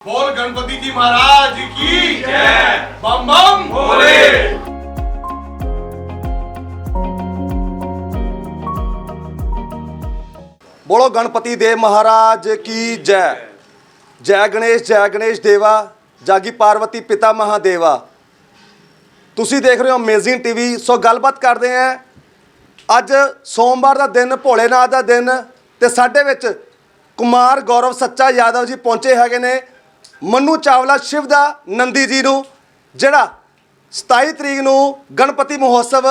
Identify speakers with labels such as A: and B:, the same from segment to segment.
A: बोल गणपति जी महाराज की जय बम बम भोले
B: ਬੋਲੋ ਗਣਪਤੀ ਦੇਵ ਮਹਾਰਾਜ ਕੀ ਜੈ ਜੈ ਗਣੇਸ਼ ਜੈ ਗਣੇਸ਼ ਦੇਵਾ ਜਾਗੀ ਪਾਰਵਤੀ ਪਿਤਾ ਮਹਾਦੇਵਾ ਤੁਸੀਂ ਦੇਖ ਰਹੇ ਹੋ ਅਮੇਜ਼ਿੰਗ ਟੀਵੀ ਸੋ ਗੱਲਬਾਤ ਕਰਦੇ ਆਂ ਅੱਜ ਸੋਮਵਾਰ ਦਾ ਦਿਨ ਭੋਲੇਨਾਥ ਦਾ ਦਿਨ ਤੇ ਸਾਡੇ ਵਿੱਚ ਕੁਮਾਰ ਗੌਰਵ ਸੱਚਾ ਯਾਦਵ ਜੀ ਪਹੁੰਚੇ ਹੈਗੇ ਨੇ ਮੰਨੂ ਚਾਵਲਾ ਸ਼ਿਵ ਦਾ, ਨੰਦੀ ਜੀ ਨੂੰ, ਜਿਹੜਾ 27 ਤਰੀਕ ਨੂੰ ਗਣਪਤੀ ਮਹੋਤਸਵ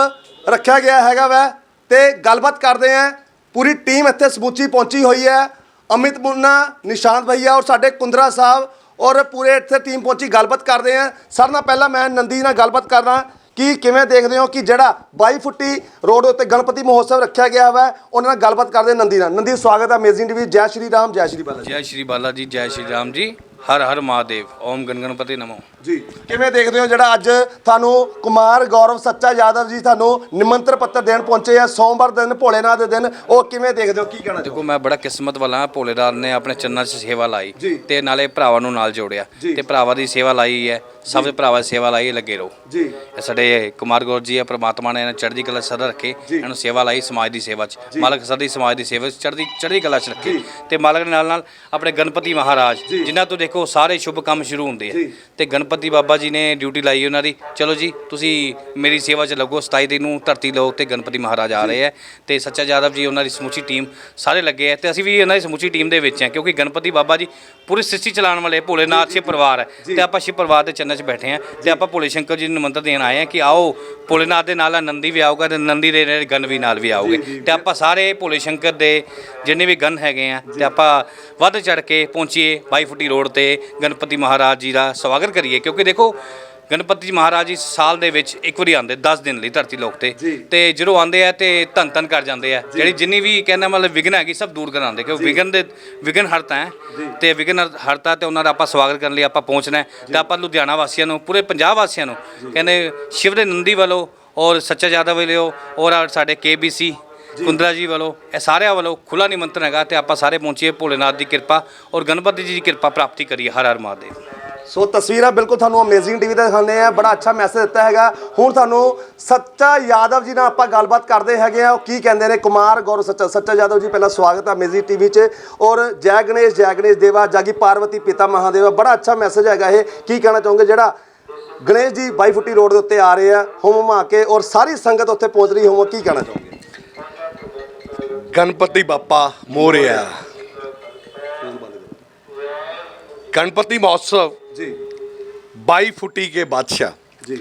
B: ਰੱਖਿਆ ਗਿਆ ਹੈਗਾ ਵੈ, ਤੇ ਗੱਲਬਾਤ ਕਰਦੇ ਆਂ, ਪੂਰੀ ਟੀਮ ਇੱਥੇ ਸਮੁੱਚੀ ਪਹੁੰਚੀ ਹੋਈ ਹੈ। ਅਮਿਤ ਮੁੰਨਾ, ਨਿਸ਼ਾਂਤ ਭਈਆ ਔਰ ਸਾਡੇ ਕੁੰਦਰਾ ਸਾਹਿਬ ਔਰ ਪੂਰੇ ਇੱਥੇ ਟੀਮ ਪਹੁੰਚੀ, ਗੱਲਬਾਤ ਕਰਦੇ ਆਂ। ਸਰ, ਨਾਲ ਪਹਿਲਾਂ ਮੈਂ ਨੰਦੀ ਨਾਲ ਗੱਲਬਾਤ ਕਰਦਾ ਕਿ ਕਿਵੇਂ ਦੇਖਦੇ ਹੋ ਕਿ ਜਿਹੜਾ 22 ਫੁੱਟੀ ਰੋਡ ਉੱਤੇ ਗਣਪਤੀ ਮਹੋਤਸਵ ਰੱਖਿਆ ਗਿਆ ਵਾ, ਉਹਨਾਂ ਨਾਲ ਗੱਲਬਾਤ ਕਰਦੇ ਨੰਦੀ ਨਾਲ। ਨੰਦੀ, ਸਵਾਗਤ ਹੈ ਅਮੇਜ਼ਿੰਗ ਟੀਵੀ ਜੈ ਸ਼੍ਰੀ ਰਾਮ, ਜੈ ਸ਼੍ਰੀ ਬਾਲਾ ਜੈ
C: ਸ਼੍ਰੀ ਬਾਲਾ ਜੀ, ਜੈ ਸ਼੍ਰੀ ਰਾਮ ਜੀ। ਹਰ ਹਰ ਮਹਾਦੇਵ ਓਮ ਗਣ ਗਣਪਤੀ ਨਮੋ
B: ਜੀ ਕਿਵੇਂ ਦੇਖਦੇ ਹੋ ਜਿਹੜਾ ਅੱਜ ਤੁਹਾਨੂੰ ਕੁਮਾਰ ਗੌਰਵ ਸੱਚਾ ਯਾਦਵ ਜੀ ਤੁਹਾਨੂੰ ਨਿਮੰਤਰਣ ਪੱਤਰ ਦੇਣ ਪਹੁੰਚੇ ਆ ਸੋਮਵਾਰ ਦਿਨ ਭੋਲੇਨਾਥ ਦੇ ਦਿਨ ਉਹ ਕਿਵੇਂ ਦੇਖਦੇ ਹੋ ਕੀ ਕਹਿਣਾ
C: ਦੇਖੋ ਮੈਂ ਬੜਾ ਕਿਸਮਤ ਵਾਲਾ ਹਾਂ ਭੋਲੇਨਾਥ ਨੇ ਆਪਣੇ ਚੰਨਾਂ 'ਚ ਸੇਵਾ ਲਾਈ। ਤੇ ਨਾਲੇ ਭਰਾਵਾਂ ਨੂੰ ਨਾਲ ਜੋੜਿਆ। ਤੇ ਭਰਾਵਾਂ ਦੀ ਸੇਵਾ ਲਾਈ ਹੈ ਸਭ ਦੇ ਭਰਾਵਾਂ ਦੀ ਸੇਵਾ ਲਾਈ ਲੱਗੇ ਰਹੋ।
B: ਜੀ।
C: ਇਹ ਸਾਡੇ ਕੁਮਾਰ ਗੌਰ ਜੀ ਆ ਪ੍ਰਮਾਤਮਾ ਨੇ ਇਹਨਾਂ ਚੜ੍ਹਦੀ ਕਲਾ ਸਦਾ ਰੱਖੇ। ਇਹਨਾਂ ਨੂੰ ਸੇਵਾ ਲਾਈ ਸਮਾਜ ਦੀ ਸੇਵਾ 'ਚ। ਮਾਲਕ ਸਦੀ ਸਮਾਜ ਦੀ ਸੇਵਾ 'ਚ ਚੜ੍ਹਦੀ ਚੜ੍ਹਦੀ ਕਲਾ 'ਚ ਰੱਖੇ। ਤੇ ਮਾਲਕ ਦੇ ਨਾਲ ਨਾਲ ਆਪਣੇ ਗਣਪਤੀ ਮਹਾਰਾਜ ਜਿਨ੍ਹਾਂ ਤੋਂ ਦੇਖੋ ਸਾਰੇ ਸ਼ੁਭ ਕੰਮ ਸ਼ੁਰੂ ਹੁੰਦੇ। ਆ। ਤੇ ਗਣਪਤੀ ਬਾਬਾ ਜੀ ਨੇ ਡਿਊਟੀ ਲਾਈ ਉਹਨਾਂ ਦੀ। ਚਲੋ ਜੀ ਤੁਸੀਂ ਮੇਰੀ ਸੇਵਾ 'ਚ ਲੱਗੋ 27 ਦਿਨ ਨੂੰ ਧਰਤੀ ਲੋਕ ਤੇ ਗਣਪਤੀ ਮਹਾਰਾਜ ਆ ਰਹੇ ਆ ਤੇ ਸੱਚਾ ਜਾਦਵ ਜੀ ਉਹਨਾਂ ਦੀ ਸਮੁੱਚੀ ਟੀਮ ਸਾਰੇ ਲੱਗੇ ਆ। ਤੇ ਅਸੀਂ ਵੀ ਉਹਨਾਂ ਦੀ ਸਮੁੱਚੀ ਟੀਮ ਦੇ ਵਿੱਚ ਆ ਕਿਉਂਕਿ ਗਣਪਤੀ ਬਾਬਾ ਜੀ ਪੂਰੀ ਸ੍ਰਿਸ਼ਟੀ ਚਲਾਉਣ ਵਾਲੇ ਭੋਲੇਨਾਥ ਸ਼ਿਵ ਪਰਿਵਾਰ ਹੈ। ਤੇ ਆਪਾਂ ਸ਼ਿਵ ਪਰਿਵਾਰ ਦੇ ਚੰਨਾਂ 'ਚ ਬੈਠੇ ਆ ਤੇ ਆਪਾਂ ਭੋਲੇ ਸ਼ੰਕਰ ਜੀ ਨੂੰ ਨਿਮੰਤਰਣ ਦੇਣ ਆਏ ਆ ਕਿ ਆਓ ਭੋਲੇਨਾਥ ਦੇ ਨਾਲ ਨੰਦੀ ਵੀ ਆਊਗਾ ਤੇ ਨੰਦੀ ਦੇ ਨਾਲ ਗਨ ਵੀ ਨਾਲ ਵੀ ਆਓਗੇ ਤੇ ਆਪਾਂ ਸਾਰੇ ਭੋਲੇ ਸ਼ੰਕਰ ਦੇ ਜਿੰਨੇ ਵੀ ਗਨ ਹੈਗੇ ਆ ਤੇ ਆਪਾਂ ਵੱਧ ਚੜ ਕੇ ਪਹੁੰਚੀਏ 22 ਫੁੱਟੀ ਰੋਡ ਤੇ ਗਣਪਤੀ ਮਹਾਰਾਜ ਜੀ ਦਾ ਸਵਾਗਤ ਕਰੀਏ। ਕਿਉਂਕਿ ਦੇਖੋ ਗਣਪਤੀ ਜੀ ਮਹਾਰਾਜ ਜੀ ਸਾਲ ਦੇ ਵਿੱਚ ਇੱਕ ਵਾਰੀ ਆਉਂਦੇ 10 ਦਿਨ ਲਈ ਧਰਤੀ ਲੋਕ ਤੇ। ਤੇ ਜਦੋਂ ਆਉਂਦੇ ਆ ਤੇ ਧੰਨ ਧੰਨ ਕਰ ਜਾਂਦੇ ਆ। ਜਿਹੜੀ ਜਿੰਨੀ ਵੀ ਕਹਿੰਦਾ ਮਤਲਬ ਵਿਗਨ ਹੈਗੀ ਸਭ ਦੂਰ ਕਰਾਉਂਦੇ ਕਿਉਂਕਿ ਵਿਗਨ ਦੇ ਵਿਗਨ ਹਰਤਾ ਹੈ। ਤੇ ਵਿਗਨ ਹਰਤਾ ਤੇ ਉਹਨਾਂ ਦਾ ਆਪਾਂ ਸਵਾਗਤ ਕਰਨ ਲਈ ਆਪਾਂ ਪਹੁੰਚਣਾ ਤੇ ਆਪਾਂ ਲੁਧਿਆਣਾ ਵਾਸੀਆਂ ਨੂੰ ਪੂਰੇ ਪੰਜਾਬ ਵਾਸੀਆਂ ਨੂੰ ਕਹਿੰਦੇ ਸ਼ਿਵ ਦੇ ਨੰਦੀ ਵੱਲੋਂ ਔਰ ਸੱਚਾ ਜਾਦਵ ਵੱਲੋਂ ਔਰ ਸਾਡੇ ਕੇਬੀਸੀ ਕੁੰਦਰਾ ਜੀ ਵੱਲੋਂ ਇਹ ਸਾਰਿਆਂ ਵੱਲੋਂ ਖੁੱਲਾ ਨਿਮੰਤਰਣ ਹੈਗਾ ਤੇ ਆਪਾਂ ਸਾਰੇ ਪਹੁੰਚੀਏ ਭੋਲੇਨਾਥ ਦੀ ਕਿਰਪਾ ਔਰ ਗਣਪਤੀ ਜੀ ਦੀ ਕਿਰਪਾ ਪ੍ਰਾਪਤੀ ਕਰੀਏ ਹਰ ਹਰ ਮਹਾਦੇਵ
B: ਸੋ ਤਸਵੀਰਾਂ ਬਿਲਕੁਲ ਤੁਹਾਨੂੰ ਅਮੇਜ਼ਿੰਗ ਟੀਵੀ ਤੇ ਦਿਖਾਉਂਦੇ ਆ ਬੜਾ ਅੱਛਾ ਮੈਸੇਜ ਦਿੱਤਾ ਹੈਗਾ। ਹੁਣ ਤੁਹਾਨੂੰ ਸੱਚਾ ਯਾਦਵ ਜੀ ਨਾਲ ਆਪਾਂ ਗੱਲਬਾਤ ਕਰਦੇ ਹੈਗੇ ਆ ਉਹ ਕੀ ਕਹਿੰਦੇ ਨੇ? ਕੁਮਾਰ ਗੌਰ ਸੱਚਾ ਸੱਚਾ ਯਾਦਵ ਜੀ, ਪਹਿਲਾਂ ਸਵਾਗਤ ਆ ਅਮੇਜ਼ਿੰਗ ਟੀਵੀ 'ਚ। ਔਰ ਜੈ ਗਣੇਸ਼ ਜੈ ਗਣੇਸ਼ ਦੇਵਾ, ਜਾਗੀ ਪਾਰਵਤੀ, ਪਿਤਾ ਮਹਾਦੇਵਾ। ਬੜਾ ਅੱਛਾ ਮੈਸੇਜ ਹੈਗਾ ਇਹ। ਕੀ ਕਹਿਣਾ ਚਾਹੋਗੇ? ਜਿਹੜਾ ਗਣੇਸ਼ ਜੀ ਬਾਈ ਫੁੱਟੀ ਰੋਡ ਦੇ ਉੱਤੇ ਆ ਰਹੇ ਆ ਹੁਮਮਾ ਕੇ, ਔਰ ਸਾਰੀ ਸੰਗਤ ਉੱਥੇ ਪਹੁੰਚ ਰਹੀ ਹੋਵੇ ਕੀ ਕਹਿਣਾ ਚਾਹੋਗੇ?
A: ਗਣਪਤੀ ਬਾਪਾ ਮੋਰਿਆ। गणपति महोत्सव
B: ਜੀ
A: बाई फुटी के बादशाह
B: ਜੀ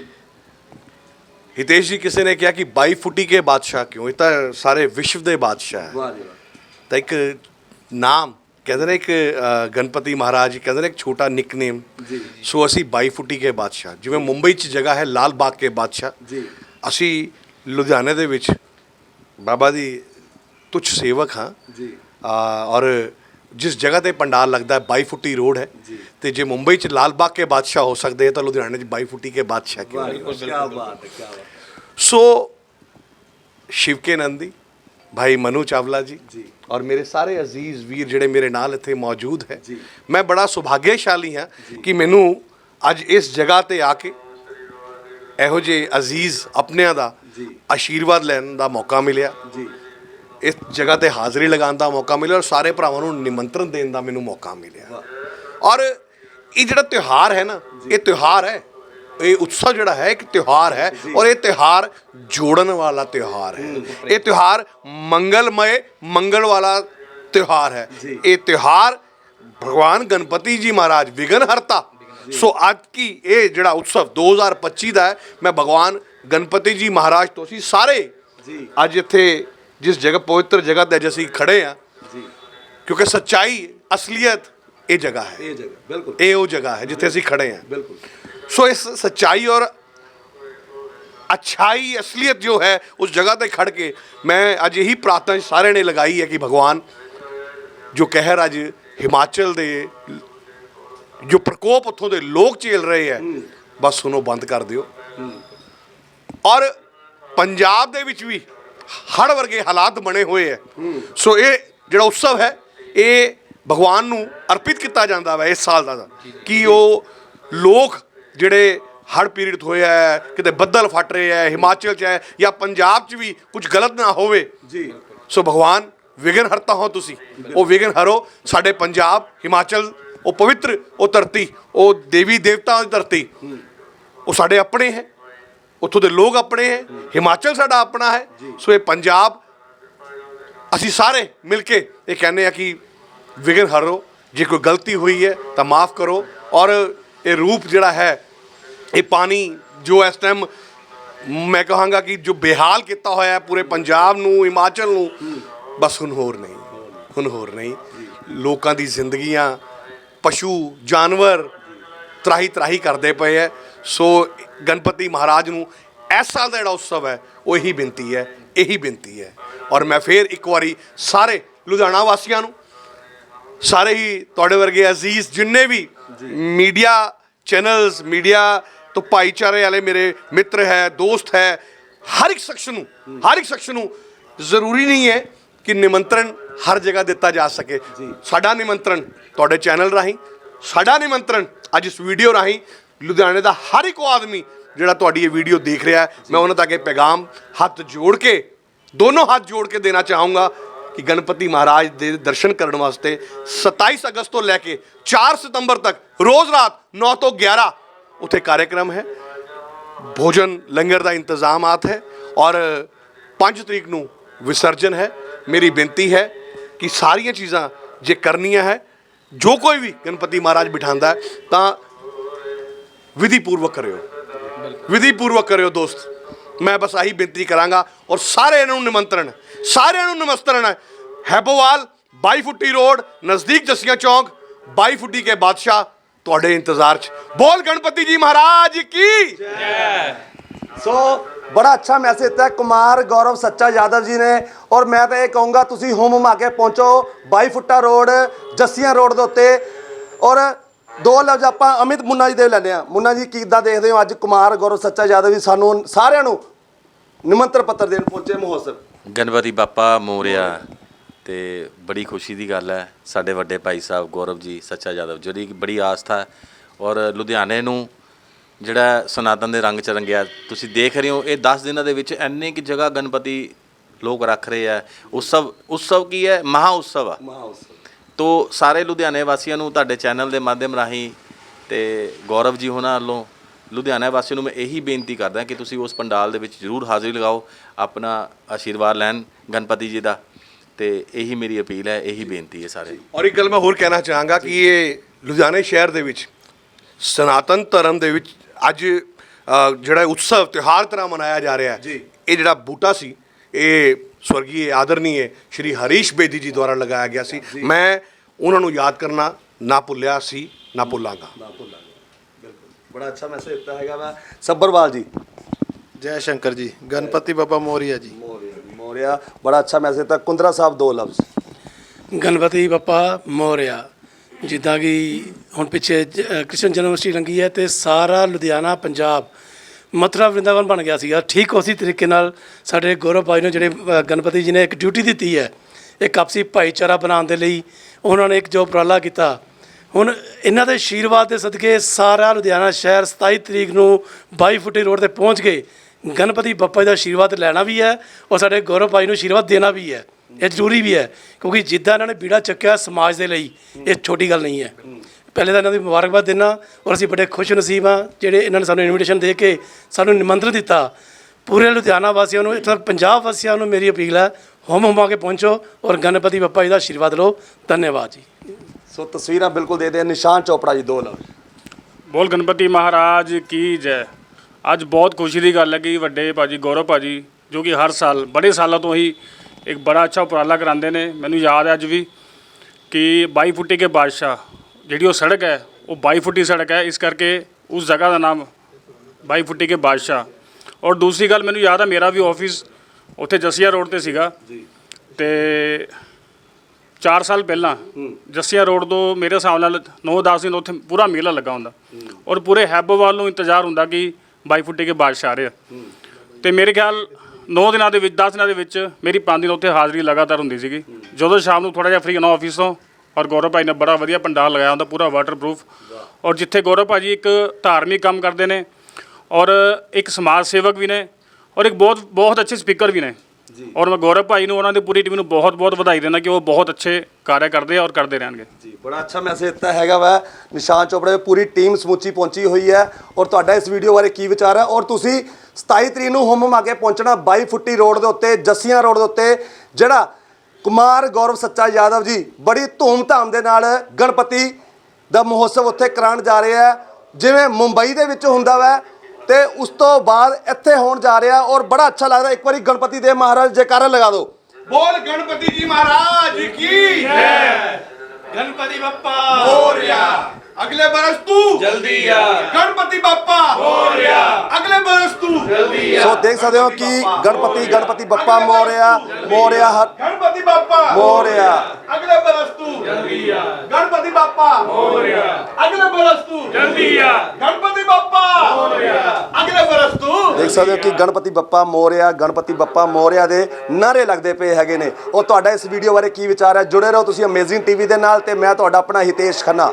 A: हितेश जी किसी ने किया कि बाई फुटी के बादशाह क्यों ये तो सारे विश्व ਦੇ ਬਾਦਸ਼ਾਹ ਹੈ
B: ਵਾਹ ਜੀ
A: ਤਾਂ ਇੱਕ ਨਾਮ ਕਹਿੰਦੇ ਨੇ ਇੱਕ ਅ, ਗਣਪਤੀ ਮਹਾਰਾਜ ਕਹਿੰਦੇ ਨੇ ਇੱਕ ਛੋਟਾ ਨਿਕਨੇਮ
B: ਜੀ।
A: ਸੋ ਅਸੀਂ 22 ਫੁੱਟੀ ਕੇ ਬਾਦਸ਼ਾਹ ਜਿਵੇਂ ਮੁੰਬਈ 'ਚ ਜਗ੍ਹਾ ਹੈ ਲਾਲ ਬਾਗ ਕੇ ਬਾਦਸ਼ਾਹ
B: ਜੀ।
A: ਅਸੀਂ ਲੁਧਿਆਣੇ ਦੇ ਵਿੱਚ ਬਾਬਾ ਦੀ ਤੁਛ ਸੇਵਕ ਹਾਂ
B: ਜੀ
A: ਆ, ਔਰ ਜਿਸ ਜਗ੍ਹਾ ਤੇ ਪੰਡਾਲ ਲੱਗਦਾ ਹੈ 22 ਫੁੱਟੀ ਰੋਡ ਹੈ। ਤੇ ਜੇ ਮੁੰਬਈ 'ਚ ਲਾਲ ਬਾਗ ਕੇ ਬਾਦਸ਼ਾਹ ਹੋ ਸਕਦੇ ਹੈ ਤਾਂ ਲੁਧਿਆਣੇ 'ਚ 22 ਫੁੱਟੀ ਕੇ ਬਾਦਸ਼ਾਹ ਕਿਉਂ ਨਹੀਂ?
B: ਕੀ ਬਾਤ ਹੈ ਕੀ ਬਾਤ।
A: ਸੋ ਸ਼ਿਵ ਕੇ ਨੰਦੀ ਭਾਈ ਮਨੂ ਚਾਵਲਾ ਜੀ। ਔਰ ਮੇਰੇ ਸਾਰੇ ਅਜ਼ੀਜ਼ ਵੀਰ ਜਿਹੜੇ ਮੇਰੇ ਨਾਲ ਇੱਥੇ ਮੌਜੂਦ ਹੈ। ਮੈਂ ਬੜਾ ਸੁਭਾਗਿਆਸ਼ਾਲੀ ਹਾਂ ਕਿ ਮੈਨੂੰ ਅੱਜ ਇਸ ਜਗ੍ਹਾ ਤੇ ਆ ਕੇ ਇਹੋ ਜਿਹੇ ਅਜ਼ੀਜ਼ ਆਪਣਿਆਂ ਦਾ। ਆਸ਼ੀਰਵਾਦ ਲੈਣ ਦਾ ਮੌਕਾ ਮਿਲਿਆ
B: ਜੀ
A: ਇਸ ਜਗ੍ਹਾ ਤੇ ਹਾਜ਼ਰੀ ਲਗਾਉਣ ਦਾ ਮੌਕਾ ਮਿਲਿਆ ਔਰ ਸਾਰੇ ਭਰਾਵਾਂ ਨੂੰ ਨਿਮੰਤਰਣ ਦੇਣ ਦਾ ਮੈਨੂੰ ਮੌਕਾ ਮਿਲਿਆ। ਔਰ ਇਹ ਜਿਹੜਾ ਤਿਉਹਾਰ ਹੈ ਨਾ ਇਹ ਤਿਉਹਾਰ ਹੈ ਇਹ ਉਤਸਵ ਜਿਹੜਾ ਹੈ ਇੱਕ ਤਿਉਹਾਰ ਹੈ ਔਰ ਇਹ ਤਿਉਹਾਰ ਜੋੜਨ ਵਾਲਾ ਤਿਉਹਾਰ ਹੈ। ਇਹ ਤਿਉਹਾਰ ਮੰਗਲਮय ਮੰਗਲ ਵਾਲਾ ਤਿਉਹਾਰ ਹੈ। ਇਹ ਤਿਉਹਾਰ ਭਗਵਾਨ ਗਣਪਤੀ ਜੀ ਮਹਾਰਾਜ ਵਿਗਨ ਹਰਤਾ। ਸੋ ਅੱਜ ਕੀ ਇਹ ਜਿਹੜਾ ਉਤਸਵ 2025 ਦਾ ਹੈ ਮੈਂ ਭਗਵਾਨ ਗਣਪਤੀ ਜੀ ਮਹਾਰਾਜ ਤੋਂ ਅਸੀਂ ਸਾਰੇ। ਅੱਜ ਇੱਥੇ ਜਿਸ ਜਗ੍ਹਾ ਪਵਿੱਤਰ ਜਗ੍ਹਾ ਤੇ ਅੱਜ ਅਸੀਂ ਖੜੇ ਆ ਕਿਉਂਕਿ ਸੱਚਾਈ ਅਸਲੀਅਤ ਇਹ ਜਗ੍ਹਾ ਹੈ
B: ਇਹ ਬਿਲਕੁਲ
A: ਇਹ ਉਹ ਜਗ੍ਹਾ ਹੈ ਜਿੱਥੇ ਅਸੀਂ ਖੜੇ ਆ
B: ਬਿਲਕੁਲ
A: ਸੋ ਇਸ ਸੱਚਾਈ ਔਰ अच्छाई ਅਸਲੀਅਤ ਜੋ ਹੈ ਉਸ ਜਗ੍ਹਾ 'ਤੇ खड़ ਕੇ ਮੈਂ ਅੱਜ ਇਹੀ ਪ੍ਰਾਰਥਨਾ ਸਾਰਿਆਂ ਨੇ ਲਗਾਈ ਹੈ ਕਿ ਭਗਵਾਨ ਜੋ ਕਹਿਰ ਅੱਜ ਹਿਮਾਚਲ ਦੇ ਜੋ ਪ੍ਰਕੋਪ ਉੱਥੋਂ ਦੇ ਲੋਕ ਝੇਲ ਰਹੇ ਐ ਬਸ ਉਹਨੂੰ ਬੰਦ ਕਰ ਦਿਓ ਔਰ ਪੰਜਾਬ ਦੇ ਵਿੱਚ ਵੀ ਹੜ ਵਰਗੇ ਹਾਲਾਤ ਬਣੇ ਹੋਏ ਹੈ ਸੋ ਇਹ ਜਿਹੜਾ ਉਤਸਵ ਹੈ ਇਹ ਭਗਵਾਨ ਨੂੰ ਅਰਪਿਤ ਕੀਤਾ ਜਾਂਦਾ ਵਾ ਇਸ ਸਾਲ ਦਾ। ਕਿ ਉਹ ਲੋਕ ਜਿਹੜੇ ਹੜ ਪੀੜਿਤ ਹੋਏ ਹੈ ਕਿਤੇ ਬੱਦਲ ਫਟ ਰਹੇ ਹੈ ਹਿਮਾਚਲ 'ਚ ਹੈ ਜਾਂ ਪੰਜਾਬ 'ਚ ਵੀ ਕੁਝ ਗਲਤ ਨਾ ਹੋਵੇ।
B: ਜੀ।
A: ਸੋ ਭਗਵਾਨ ਵਿਗਨ ਹਰਤਾ ਹੋ ਤੁਸੀਂ। ਉਹ ਵਿਗਨ ਹਰੋ ਸਾਡੇ ਪੰਜਾਬ ਹਿਮਾਚਲ ਉਹ ਪਵਿੱਤਰ ਉਹ ਧਰਤੀ ਉਹ ਦੇਵੀ ਦੇਵਤਾਂ ਦੀ ਧਰਤੀ। ਉਹ ਸਾਡੇ ਆਪਣੇ ਹੈ। ਉੱਥੋਂ ਦੇ ਲੋਕ ਆਪਣੇ ਹੈ, ਹਿਮਾਚਲ ਸਾਡਾ ਆਪਣਾ ਹੈ। ਸੋ ਇਹ ਪੰਜਾਬ, ਅਸੀਂ ਸਾਰੇ ਮਿਲ ਕੇ ਇਹ ਕਹਿੰਦੇ ਆ ਕਿ ਵਿਗਨ ਹਰੋ, ਜੇ ਕੋਈ ਗਲਤੀ ਹੋਈ ਹੈ ਤਾਂ ਮਾਫ ਕਰੋ। ਔਰ ਇਹ ਰੂਪ ਜਿਹੜਾ ਹੈ, ਇਹ ਪਾਣੀ ਜੋ ਇਸ ਟਾਈਮ ਮੈਂ ਕਹਾਂਗਾ ਕਿ ਜੋ ਬੇਹਾਲ ਕੀਤਾ ਹੋਇਆ ਹੈ ਪੂਰੇ ਪੰਜਾਬ ਨੂੰ, ਹਿਮਾਚਲ ਨੂੰ, ਬਸ ਹੁਣ ਹੋਰ ਨਹੀਂ, ਹੁਣ ਹੋਰ ਨਹੀਂ। ਲੋਕਾਂ ਦੀ ਜ਼ਿੰਦਗੀਆਂ ਪਸ਼ੂ, ਜਾਨਵਰ ਤਰਾਹੀ ਤਰਾਹੀ ਕਰਦੇ ਪਏ ਹੈ। ਸੋ ਗਣਪਤੀ ਮਹਾਰਾਜ ਨੂੰ ਇਸ ਸਾਲ ਦਾ ਜਿਹੜਾ ਉਤਸਵ ਹੈ ਉਹ ਇਹੀ ਬੇਨਤੀ ਹੈ ਇਹੀ ਬੇਨਤੀ ਹੈ। ਔਰ ਮੈਂ ਫੇਰ ਇੱਕ ਵਾਰੀ ਸਾਰੇ ਲੁਧਿਆਣਾ ਵਾਸੀਆਂ ਨੂੰ ਸਾਰੇ ਹੀ ਤੁਹਾਡੇ ਵਰਗੇ ਅਜ਼ੀਜ਼ ਜਿੰਨੇ ਵੀ ਮੀਡੀਆ ਚੈਨਲਸ ਮੀਡੀਆ ਤੋਂ ਭਾਈਚਾਰੇ ਵਾਲੇ ਮੇਰੇ ਮਿੱਤਰ ਹੈ ਦੋਸਤ ਹੈ ਹਰ ਇੱਕ ਸ਼ਖਸ ਨੂੰ ਹਰ ਇੱਕ ਸ਼ਖਸ ਨੂੰ ਜ਼ਰੂਰੀ ਨਹੀਂ ਹੈ ਕਿ ਨਿਮੰਤਰਣ ਹਰ ਜਗ੍ਹਾ ਦਿੱਤਾ ਜਾ ਸਕੇ। ਸਾਡਾ ਨਿਮੰਤਰਣ ਤੁਹਾਡੇ ਚੈਨਲ ਰਾਹੀਂ ਸਾਡਾ ਨਿਮੰਤਰਣ ਅੱਜ ਇਸ ਵੀਡੀਓ ਰਾਹੀਂ ਲੁਧਿਆਣੇ ਦਾ ਹਰ ਇੱਕ ਉਹ ਆਦਮੀ ਜਿਹੜਾ ਤੁਹਾਡੀ ਇਹ ਵੀਡੀਓ ਦੇਖ ਰਿਹਾ ਹੈ, ਮੈਂ ਉਹਨਾਂ ਤੱਕ ਇਹ ਪੈਗਾਮ ਹੱਥ ਜੋੜ ਕੇ, ਦੋਨੋਂ ਹੱਥ ਜੋੜ ਕੇ ਦੇਣਾ ਚਾਹੂੰਗਾ ਕਿ ਗਣਪਤੀ ਮਹਾਰਾਜ ਦੇ ਦਰਸ਼ਨ ਕਰਨ ਵਾਸਤੇ 27 ਅਗਸਤ ਤੋਂ ਲੈ ਕੇ 4 ਸਤੰਬਰ ਤੱਕ, ਰੋਜ਼ ਰਾਤ 9 ਤੋਂ 11 ਉੱਥੇ ਕਾਰਜਕ੍ਰਮ ਹੈ। ਭੋਜਨ ਲੰਗਰ ਦਾ ਇੰਤਜ਼ਾਮ ਇੰਤਜ਼ਾਮਾਤ ਹੈ ਔਰ 5 ਤਰੀਕ ਨੂੰ ਵਿਸਰਜਨ ਹੈ। ਮੇਰੀ ਬੇਨਤੀ ਹੈ ਕਿ ਸਾਰੀਆਂ ਚੀਜ਼ਾਂ ਜੇ ਕਰਨੀਆਂ ਹੈ, ਜੋ ਕੋਈ ਵੀ ਗਣਪਤੀ ਮਹਾਰਾਜ ਬਿਠਾਉਂਦਾ ਤਾਂ ਵਿਧੀ ਪੂਰਵਕ ਕਰਿਓ। ਵਿਧੀ ਪੂਰਵਕ ਕਰਿਓ ਦੋਸਤ। ਮੈਂ ਬਸ ਆਹੀ ਬੇਨਤੀ ਕਰਾਂਗਾ ਔਰ ਸਾਰਿਆਂ ਨੂੰ ਨਿਮੰਤਰਣ। ਸਾਰਿਆਂ ਨੂੰ ਨਿਮੰਤਰਣ ਹੈ ਹੈਬੋਵਾਲ 22 ਫੁੱਟੀ ਰੋਡ, ਨਜ਼ਦੀਕ ਜਸੀਆਂ ਚੌਂਕ 22 ਫੁੱਟੀ ਕੇ ਬਾਦਸ਼ਾਹ, ਤੁਹਾਡੇ ਇੰਤਜ਼ਾਰ 'ਚ। ਬੋਲ ਗਣਪਤੀ ਜੀ ਮਹਾਰਾਜ ਕੀ?
B: ਸੋ ਬੜਾ ਅੱਛਾ ਮੈਸੇਜ ਦਿੱਤਾ ਕੁਮਾਰ ਗੌਰਵ ਸੱਚਾ ਯਾਦਵ ਜੀ ਨੇ। ਔਰ ਮੈਂ ਤਾਂ ਇਹ ਕਹੂੰਗਾ, ਤੁਸੀਂ ਹੁਮ ਹੁਮਾ ਕੇ ਪਹੁੰਚੋ। 22 ਫੁੱਟਾ ਰੋਡ, ਜੱਸੀਆਂ ਰੋਡ ਦੇ ਉੱਤੇ। ਔਰ ਦੋ ਲਫ਼ਜ਼ ਆਪਾਂ ਅਮਿਤ ਮੁੰਨਾ ਜੀ ਦੇ ਲੈਂਦੇ ਆ ਮੁੰਨਾ ਜੀ ਕਿੱਦਾਂ ਦੇਖਦੇ ਹੋ? ਅੱਜ ਕੁਮਾਰ ਗੌਰਵ ਸੱਚਾ ਯਾਦਵ ਜੀ ਸਾਨੂੰ ਸਾਰਿਆਂ ਨੂੰ ਨਿਮੰਤਰ ਪੱਤਰ ਦੇਣ ਪਹੁੰਚੇ ਮਹੋਤਸਵ
D: ਗਣਪਤੀ ਬਾਪਾ ਮੋਰਿਆ ਤੇ ਬੜੀ ਖੁਸ਼ੀ ਦੀ ਗੱਲ ਹੈ। ਸਾਡੇ ਵੱਡੇ ਭਾਈ ਸਾਹਿਬ ਗੌਰਵ ਜੀ ਸੱਚਾ ਜਾਦਵ ਜਿਹੜੀ ਕਿ ਬੜੀ ਆਸਥਾ ਔਰ ਲੁਧਿਆਣੇ ਨੂੰ ਜਿਹੜਾ ਸਨਾਤਨ ਦੇ ਰੰਗ ਚ ਰੰਗਿਆ ਤੁਸੀਂ ਦੇਖ ਰਹੇ ਹੋ ਇਹ 10 ਦਿਨਾਂ ਦੇ ਵਿੱਚ ਇੰਨੇ ਕਿ ਜਗ੍ਹਾ ਗਣਪਤੀ ਲੋਕ ਰੱਖ ਰਹੇ ਆ। ਉਤਸਵ ਉਤਸਵ ਕੀ ਹੈ? ਮਹਾ ਉਤਸਵ ਆ ਤੋ ਸਾਰੇ ਲੁਧਿਆਣੇ ਵਾਸੀਆਂ ਨੂੰ ਤੁਹਾਡੇ ਚੈਨਲ ਦੇ ਮਾਧਿਅਮ ਰਾਹੀਂ ਤੇ ਗੌਰਵ ਜੀ ਹੋਣਾ ਵੱਲੋਂ ਲੁਧਿਆਣਾ ਵਾਸੀਆਂ ਨੂੰ ਮੈਂ ਇਹੀ ਬੇਨਤੀ ਕਰਦਾ ਕਿ ਤੁਸੀਂ ਉਸ ਪੰਡਾਲ ਦੇ ਵਿੱਚ ਜ਼ਰੂਰ ਹਾਜ਼ਰੀ ਲਗਾਓ ਆਪਣਾ ਆਸ਼ੀਰਵਾਦ ਲੈਣ ਗਣਪਤੀ ਜੀ ਦਾ ਤੇ ਇਹੀ ਮੇਰੀ ਅਪੀਲ ਹੈ ਇਹੀ ਬੇਨਤੀ ਹੈ ਸਾਰੇ
A: ਔਰ ਇੱਕ ਗੱਲ ਮੈਂ ਹੋਰ ਕਹਿਣਾ ਚਾਹਾਂਗਾ ਕਿ ਇਹ ਲੁਧਿਆਣੇ ਸ਼ਹਿਰ ਦੇ ਵਿੱਚ ਸਨਾਤਨ ਧਰਮ ਦੇ ਵਿੱਚ ਅੱਜ ਜਿਹੜਾ ਉਤਸਵ ਤਿਉਹਾਰ ਤਰ੍ਹਾਂ ਮਨਾਇਆ ਜਾ ਰਿਹਾ ਹੈ
B: ਜੀ।
A: ਇਹ ਜਿਹੜਾ ਬੂਟਾ ਸੀ ਇਹ ਸਵਰਗੀ ਆਦਰਨੀਏ ਸ਼੍ਰੀ ਹਰੀਸ਼ ਬੇਦੀ ਜੀ ਦੁਆਰਾ ਲਗਾਇਆ ਗਿਆ ਸੀ। ਮੈਂ ਉਹਨਾਂ ਨੂੰ ਯਾਦ ਕਰਨਾ ਨਾ ਭੁੱਲਿਆ ਸੀ ਨਾ ਭੁੱਲਾਂਗਾ।
B: ਬੜਾ ਅੱਛਾ ਮੈਸੇਜ ਦਿੱਤਾ ਹੈਗਾ ਵਾ। ਸੱਬਰਵਾਲ ਜੀ।
E: ਜੈ ਸ਼ੰਕਰ ਜੀ। ਗਣਪਤੀ ਬਾਬਾ ਮੋਰੀਆ ਜੀ।
B: ਮੋਰਿਆ ਬੜਾ ਅੱਛਾ ਮੈਸੇਜ ਦਿੱਤਾ। ਕੁੰਦਰਾ ਸਾਹਿਬ ਦੋ ਲਫ਼ਜ਼।
F: ਗਣਪਤੀ ਬੱਪਾ ਮੋਰਿਆ। ਜਿੱਦਾਂ ਕਿ ਹੁਣ ਪਿੱਛੇ ਜ- ਅ, ਕ੍ਰਿਸ਼ਨ ਜਨਮਸ਼ਟਮੀ ਲੰਗੀ ਹੈ ਤੇ ਸਾਰਾ ਲੁਧਿਆਣਾ ਪੰਜਾਬ ਮਥੁਰਾ ਵਰਿੰਦਾਵਨ ਬਣ ਗਿਆ ਸੀਗਾ। ਠੀਕ ਉਸੇ ਤਰੀਕੇ ਨਾਲ ਸਾਡੇ ਗੌਰਵ ਭਾਈ ਨੂੰ ਜਿਹੜੇ ਗਣਪਤੀ ਜੀ ਨੇ ਇੱਕ ਡਿਊਟੀ ਦਿੱਤੀ ਹੈ, ਇੱਕ ਆਪਸੀ ਭਾਈਚਾਰਾ ਬਣਾਉਣ ਦੇ ਲਈ ਉਹਨਾਂ ਨੇ ਇੱਕ ਜੋ ਉਪਰਾਲਾ ਕੀਤਾ। ਹੁਣ ਇਹਨਾਂ ਦੇ ਆਸ਼ੀਰਵਾਦ ਦੇ ਸਦਕੇ ਸਾਰਾ ਲੁਧਿਆਣਾ ਸ਼ਹਿਰ 27 ਤਰੀਕ ਨੂੰ 22 ਫੁੱਟੀ ਰੋਡ ਤੇ ਪਹੁੰਚ ਕੇ ਗਣਪਤੀ ਬੱਪਾ ਦਾ ਆਸ਼ੀਰਵਾਦ ਲੈਣਾ ਵੀ ਹੈ ਔਰ ਸਾਡੇ ਗੌਰਵ ਭਾਈ ਨੂੰ ਆਸ਼ੀਰਵਾਦ ਦੇਣਾ ਵੀ ਹੈ। ਇਹ ਜ਼ਰੂਰੀ ਵੀ ਹੈ ਕਿਉਂਕਿ ਜਿੱਦਾਂ ਇਹਨਾਂ ਨੇ ਬੀੜਾ ਚੱਕਿਆ ਸਮਾਜ ਦੇ ਲਈ, ਇਹ ਛੋਟੀ ਗੱਲ ਨਹੀਂ ਹੈ। ਪਹਿਲੇ ਤਾਂ ਇਹਨਾਂ ਦੀ ਮੁਬਾਰਕਬਾਦ ਦੇਣਾ ਔਰ ਅਸੀਂ ਬੜੇ ਖੁਸ਼ ਨਸੀਬ ਹਾਂ ਜਿਹੜੇ ਇਹਨਾਂ ਨੇ ਸਾਨੂੰ ਇਨਵੀਟੇਸ਼ਨ ਦੇ ਕੇ ਸਾਨੂੰ ਨਿਮੰਤਰਣ ਦਿੱਤਾ। ਪੂਰੇ ਲੁਧਿਆਣਾ ਵਾਸੀਆਂ ਨੂੰ ਇੱਥੇ ਪੰਜਾਬ ਵਾਸੀਆਂ ਨੂੰ ਮੇਰੀ ਅਪੀਲ ਹੈ ਹੋਮ ਹੋਮਾ ਕੇ ਪਹੁੰਚੋ ਔਰ ਗਣਪਤੀ ਬੱਪਾ ਜੀ ਦਾ ਆਸ਼ੀਰਵਾਦ ਲਓ। ਧੰਨਵਾਦ ਜੀ।
B: ਸੋ ਤਸਵੀਰਾਂ ਬਿਲਕੁਲ ਦੇ ਦੇ ਨਿਸ਼ਾਨ ਚੋਪੜਾ ਜੀ ਦੋ ਲਫ਼ਜ਼
G: ਬੋਲ ਗਣਪਤੀ ਮਹਾਰਾਜ ਕੀ ਜੈ। ਅੱਜ ਬਹੁਤ ਖੁਸ਼ੀ ਦੀ ਗੱਲ ਹੈ ਕਿ ਵੱਡੇ ਭਾਜੀ ਗੌਰਵ ਭਾਜੀ ਜੋ ਕਿ ਹਰ ਸਾਲ ਬੜੇ ਸਾਲਾਂ ਤੋਂ ਹੀ ਇੱਕ ਬੜਾ ਅੱਛਾ ਉਪਰਾਲਾ ਕਰਾਉਂਦੇ ਨੇ। ਮੈਨੂੰ ਯਾਦ ਹੈ ਅੱਜ ਵੀ ਕਿ 22 ਫੁੱਟੀ ਕੇ ਬਾਦਸ਼ਾਹ ਜਿਹੜੀ ਉਹ ਸੜਕ ਹੈ ਉਹ 22 ਫੁੱਟੀ ਸੜਕ ਹੈ ਇਸ ਕਰਕੇ ਉਸ ਜਗ੍ਹਾ ਦਾ ਨਾਮ 22 ਫੁੱਟੀ ਕੇ ਬਾਦਸ਼ਾਹ। ਔਰ ਦੂਸਰੀ ਗੱਲ ਮੈਨੂੰ ਯਾਦ ਹੈ ਮੇਰਾ ਵੀ ਆਫਿਸ ਉੱਥੇ ਜਸੀਆ ਰੋਡ ਤੇ ਸੀਗਾ। ਤੇ 4 ਸਾਲ ਪਹਿਲਾਂ ਜੱਸੀਆਂ ਰੋਡ ਤੋਂ ਮੇਰੇ ਹਿਸਾਬ ਨਾਲ 9-10 ਦਿਨ ਉੱਥੇ ਪੂਰਾ ਮੇਲਾ ਲੱਗਾ ਹੁੰਦਾ। ਔਰ ਪੂਰੇ ਹੈਬੋਵਾਲ ਨੂੰ ਇੰਤਜ਼ਾਰ ਹੁੰਦਾ ਕਿ 22 ਫੁੱਟੇ ਕੇ ਬਾਦਸ਼ਾਹ ਆ ਰਹੇ ਆ। ਤੇ ਮੇਰੇ ਖਿਆਲ 9 ਦਿਨਾਂ ਦੇ ਵਿੱਚ 10 ਦਿਨਾਂ ਦੇ ਵਿੱਚ ਮੇਰੀ 5 ਦਿਨ ਉੱਥੇ ਹਾਜ਼ਰੀ ਲਗਾਤਾਰ ਹੁੰਦੀ ਸੀਗੀ। ਜਦੋਂ ਸ਼ਾਮ ਨੂੰ ਥੋੜਾ ਜਿਹਾ ਫ੍ਰੀ ਹੋਣਾ ਆਫਿਸ ਤੋਂ ਔਰ ਗੌਰਵ ਭਾਈ ਨੇ ਬੜਾ ਵਧੀਆ ਪੰਡਾਲ ਲਗਾਇਆ ਹੁੰਦਾ ਪੂਰਾ ਵਾਟਰਪ੍ਰੂਫ ਔਰ ਜਿੱਥੇ ਗੌਰਵ ਭਾਜੀ ਇੱਕ ਧਾਰਮਿਕ ਕੰਮ ਕਰਦੇ ਨੇ ਔਰ ਇੱਕ ਸਮਾਜ ਸੇਵਕ ਵੀ ਨੇ ਔਰ ਇੱਕ ਬਹੁਤ ਬਹੁਤ ਅੱਛੇ ਸਪੀਕਰ ਵੀ ਨੇ। ਔਰ ਮੈਂ ਗੌਰਵ ਭਾਈ ਨੂੰ ਉਹਨਾਂ ਦੀ ਪੂਰੀ ਟੀਮ ਨੂੰ ਬਹੁਤ ਬਹੁਤ ਵਧਾਈ ਦਿੰਦਾ ਕਿ ਉਹ ਬਹੁਤ ਅੱਛੇ ਕਾਰਜ ਕਰਦੇ ਆ ਔਰ ਕਰਦੇ ਰਹਿਣਗੇ।
B: ਜੀ ਬੜਾ ਅੱਛਾ ਮੈਸੇਜ ਦਿੱਤਾ ਹੈਗਾ ਵਾ। ਨਿਸ਼ਾਨ ਚੋਪੜਾ ਦੀ ਪੂਰੀ ਟੀਮ ਸਮੁੱਚੀ ਪਹੁੰਚੀ ਹੋਈ ਹੈ। ਔਰ ਤੁਹਾਡਾ ਇਸ ਵੀਡੀਓ ਬਾਰੇ ਕੀ ਵਿਚਾਰ ਹੈ? ਔਰ ਤੁਸੀਂ 27 ਤਰੀਕ ਨੂੰ ਹੁਮ ਮਾ ਕੇ ਪਹੁੰਚਣਾ 22 ਫੁੱਟੀ ਰੋਡ ਦੇ ਉੱਤੇ ਜੱਸੀਆਂ ਰੋਡ ਦੇ ਉੱਤੇ ਜਿਹੜਾ ਕੁਮਾਰ ਗੌਰਵ ਸੱਚਾ ਯਾਦਵ ਜੀ ਬੜੀ ਧੂਮ-ਧਾਮ ਦੇ ਨਾਲ ਗਣਪਤੀ ਦਾ ਮਹੋਤਸਵ ਉੱਥੇ ਕਰਾਉਣ ਜਾ ਰਹੇ ਆ ਜਿਵੇਂ ਮੁੰਬਈ ਦੇ ਵਿੱਚ ਹੁੰਦਾ ਵਾ ਤੇ ਉਸ ਤੋਂ ਬਾਅਦ ਇੱਥੇ ਹੋਣ ਜਾ ਰਿਹਾ ਔਰ ਬੜਾ ਅੱਛਾ ਲੱਗਦਾ। ਇੱਕ ਵਾਰੀ ਗਣਪਤੀ ਦੇ ਮਹਾਰਾਜ ਜੈਕਾਰਾ ਲਗਾ ਦਿਓ।
A: ਬੋਲ ਗਣਪਤੀ ਜੀ ਮਹਾਰਾਜ ਕੀ
F: ਗਣਪਤੀ ਬੱਪਾ।
A: ਅਗਲੇ ਬਰਸ ਤੂੰ। ਜਲਦੀ ਆ। ਗਣਪਤੀ ਬਾਪਾ। ਮੋਰਿਆ। ਅਗਲੇ ਬਰਸ ਤੂੰ। ਜਲਦੀ ਆ।
B: ਸੋ ਦੇਖ ਸਕਦੇ ਹੋ ਕਿ ਗਣਪਤੀ ਗਣਪਤੀ ਬੱਪਾ ਮੋਰਿਆ ਮੋਰਿਆ
A: ਗਣਪਤੀ ਬਾਪਾ।
B: ਮੋਰਿਆ।
A: ਅਗਲੇ ਬਰਸ ਤੂੰ। ਜਲਦੀ ਆ। ਗਣਪਤੀ ਬਾਪਾ। ਮੋਰਿਆ। ਅਗਲੇ ਬਰਸ ਤੂੰ। ਜਲਦੀ ਆ। ਗਣਪਤੀ ਬਾਪਾ। ਮੋਰਿਆ। ਅਗਲੇ ਬਰਸ ਤੂੰ।
B: ਦੇਖ ਸਕਦੇ ਹੋ ਕਿ ਗਣਪਤੀ ਬੱਪਾ ਮੋਰਿਆ ਗਣਪਤੀ ਬੱਪਾ ਮੋਰਿਆ ਦੇ ਨਾਰੇ ਲੱਗਦੇ ਪਏ ਹੈਗੇ ਨੇ। ਉਹ ਤੁਹਾਡਾ ਇਸ ਵੀਡੀਓ ਬਾਰੇ ਕੀ ਵਿਚਾਰ ਹੈ? ਜੁੜੇ ਰਹੋ ਤੁਸੀਂ ਅਮੇਜ਼ਿੰਗ ਟੀਵੀ ਦੇ ਨਾਲ ਤੇ ਮੈਂ ਤੁਹਾਡਾ ਆਪਣਾ ਹਿਤੇਸ਼ ਖੰਨਾ।